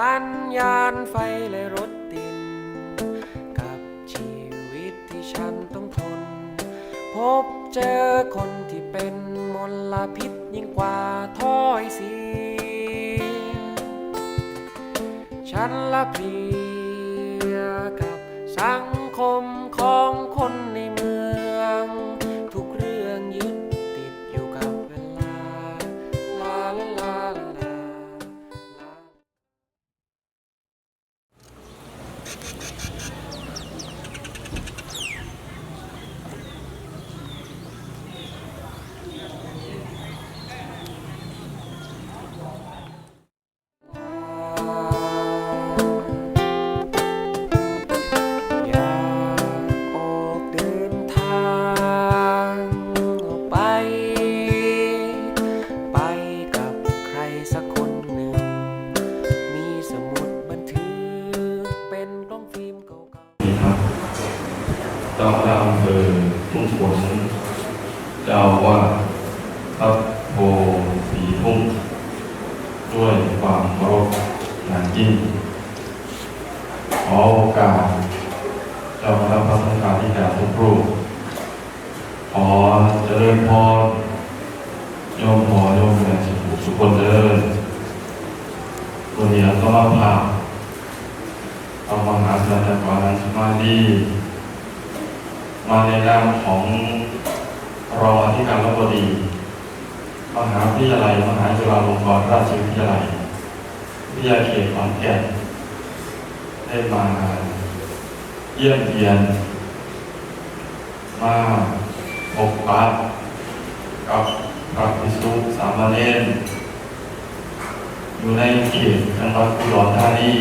สัญญาณไฟและรถติด กับชีวิตที่ฉันต้องทน พบเจอคนที่เป็นมลพิษยิ่งกว่าถ้อยเสียฉันละเพลียกับสังคมของคนใน จริญพรโยมหอโยมแม่สุขสุขคนเจริญตัวเนี้ก็มาพาเอามหาสัจจกรสมาธิมาในนามของรองอธิการบดี มหาวิทยาลัยมหาจุฬาลงกรณราชวิทยาลัย วิทยาเขตขอนแก่นได้มาเยี่ยมเยียนมา พบปะกับพระภิกษุสามเณรอยู่ในเขตจังหวัดอุดรธานี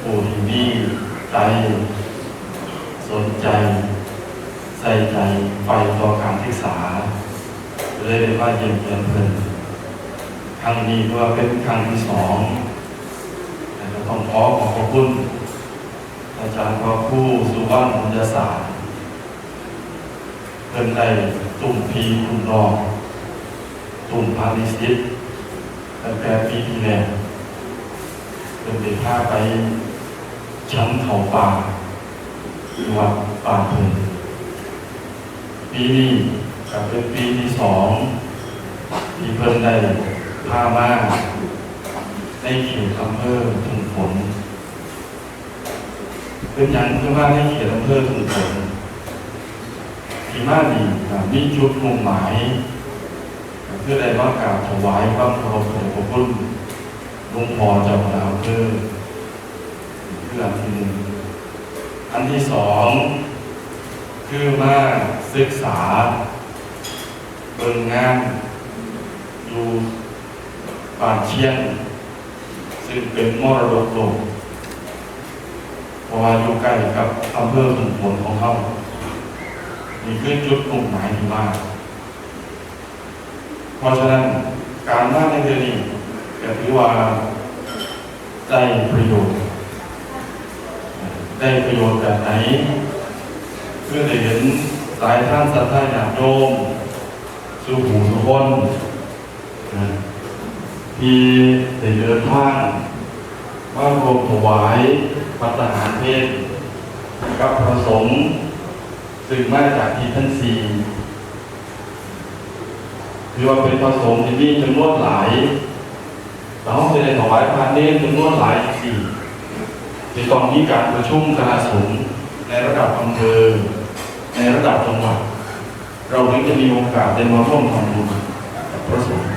ผู้ที่มีใจสนใจ ใส่ใจไปต่อการศึกษาเลยได้ว่าเยี่ยมเยียนเพิ่นครั้งนี้ก็เป็นครั้งที่สองแต่ก็ต้องขอขอบพระคุณอาจารย์พระครูสุวรรณบุญศาสตร์ เพิ่นได้ตุ่มพีตุ่มรอง ตุ่มพาณิชย์ตั้งแต่ปีที่แล้วเป็นเด็กพาไปชั้นเขาป่าที่วัดป่าเพินปีนี้กับเป็นปีที่สองที่เพิ่นได้พามาในเขตอำเภอถุงฝนเป็นอย่างคือว่าในเขตอำเภอถุงฝน ที่มาดีครับมีจุดมุ่งหมายเพื่อได้ว่ากราบถวายความเคารพของพระพุทธลุงพอเจ้าคณะอำเภอเพื่ออันที่หนึ่งอันที่สองคือมาศึกษาเบิ่งงานอยู่ป่าเชียง ซึ่งเป็นมรดกโลกเพราะว่าอยู่ใกล้กับอำเภอขุนพลของเขา นี่คือจุดมุ่งหมายที่มาเพราะฉะนั้นการมาในเดือนนี้ก็ถือว่าได้ประโยชน์ ได้ประโยชน์แบบไหนเพื่อได้เห็นสายท่านสัตย์ท่านญาติโยมสู่หูสุคนนะที่ได้เดินทางว่ารวมถวายพัฒหารเพศกับพระสงฆ์ ซึ่งมาจากที่ท่านสี่ถือว่าเป็นพระสงฆ์ที่มีจำนวนหลายเราจะได้ถวายพานเนรจำนวนหลายสี่ที่ตองมีการประชุมคณะสงฆ์ในระดับอำเภอในระดับจังหวัดเราถึงจะมีโอกาสได้มาร่วมทำบุญกับพระสงฆ์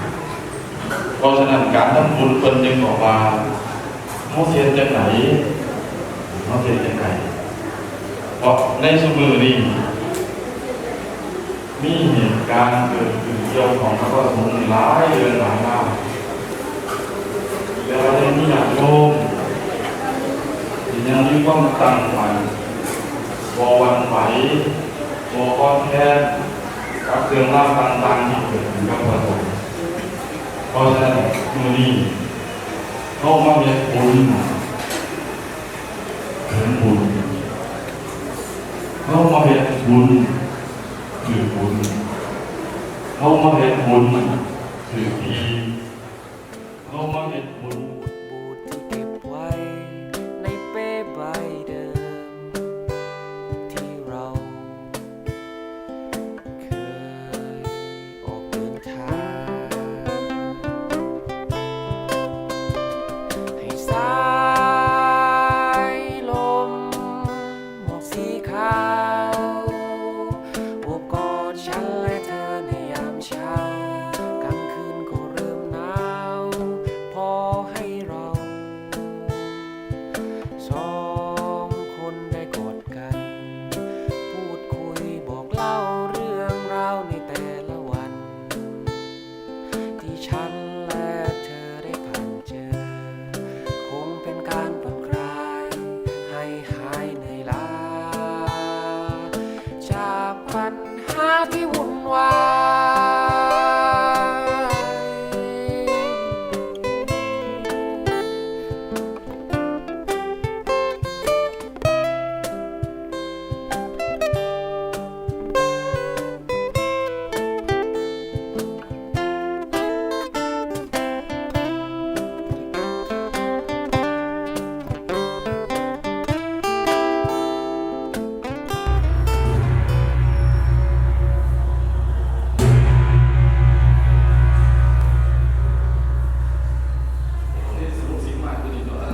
เพราะฉะนั้นการทำบุญเป็นยังบอกว่าเขาเสียจากไหนเขาเสียจากไหนเพราะในสมือนี้ มีเหตุการณ์เกิดขึ้นเกี่ยวของพระสงฆ์หลายเรื่องหลายราว แต่ว่ายังมีอยากโยมยังมีความตั้งมั่นบหวันไหวบอ่อนแพ้กับเรื่องราวต่างๆที่เกิดขึ้นกับพระสงฆ์เพราะฉะนั้นมือนี้เข้ามาเรียนบุญถึงบุญเข้ามาเรียนบุญคือบุญเข้ามาเรีย น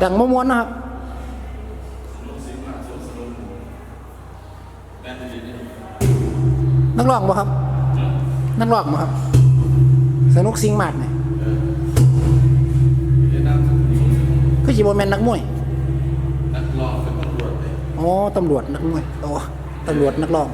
ดังมะม่วนนะครับนักร้องบ่ครับนักร้องบ่ครับ สนุกสิงมากเนี่ยคือสิบ่แม่นนักมวยนักร้องเป็นตำรวจเลยอ๋อตำรวจนักมวยโอ้ตำรวจนักร้อง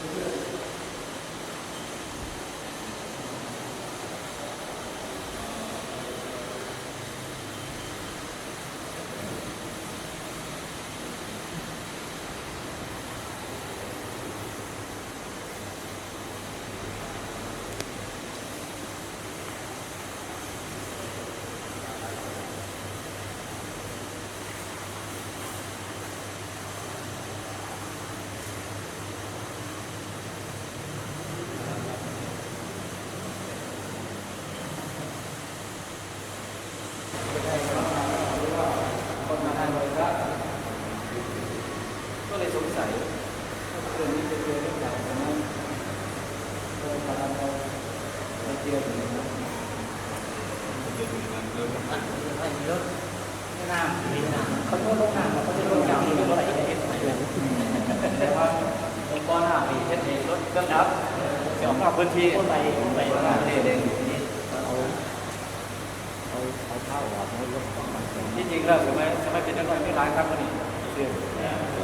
Amen. เอาพื้นที่คนไปคนไปว่าเด็กที่จริงแล้วสมัยสมัยเป็นนักเรียนไม่ร้ายครับวันนี้เรียน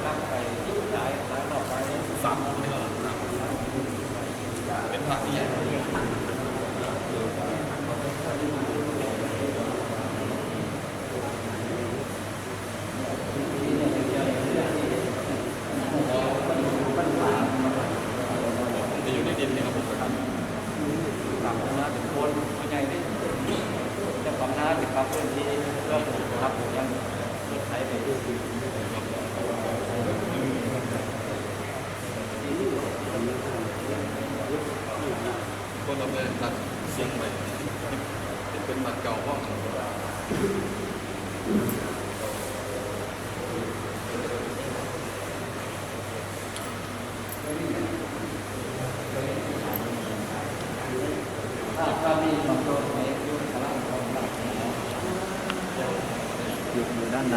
นั่งไปย้ายร้ายรอบไปสามคนเป็นพระที่ใหญ่จะอยู่ในดินนี่ครับผมครับ ตามน้าเป็นคนคนใหญ่นี่จะความน้าเป็นความพื้นที่เรื่องครับผมยังใช้ไปดูคนเราเป็นตัดเสียงใหม่เป็นบัตรเก่าห้องถ้าถ้ามีบางตัวในยุคสลับของเราอ อยู่ด้านใน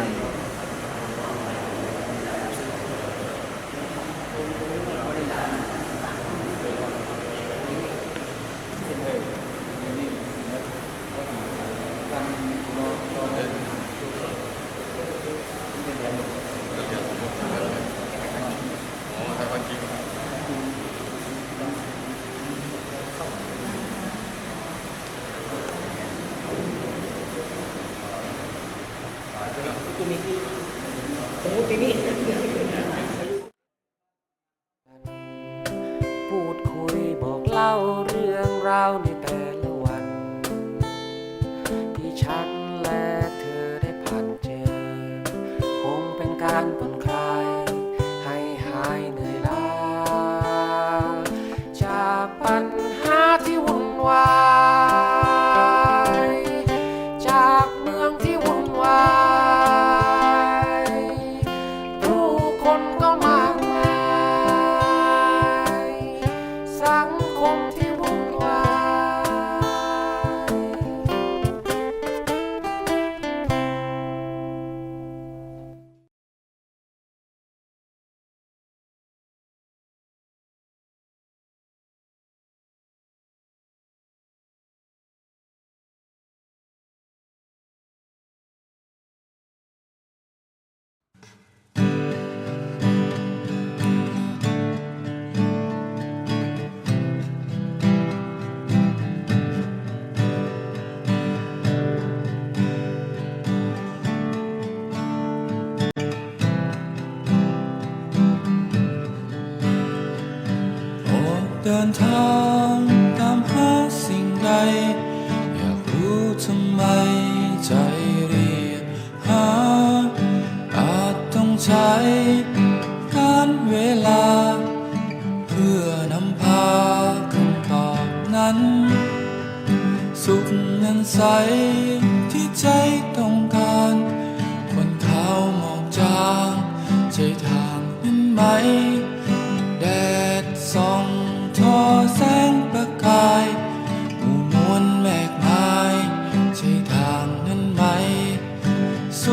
อ๋อแต่ว่าจริง พู ดินทางตามหาสิ่งใด อยากรู้ทำไมใจเรียกหา อาจต้องใช้การเวลา เพื่อนำพาคำตอบนั้น สุขเงินใสที่ใจต้องการคนเขามองจาง ใจทางนั้นไหม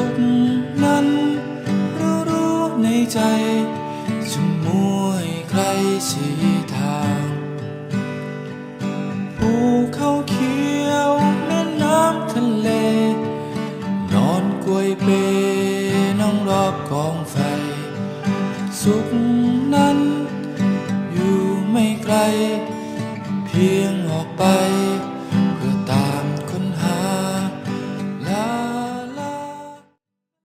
สุขนั้นรู้รู้ในใจจะมัวยใครเสีย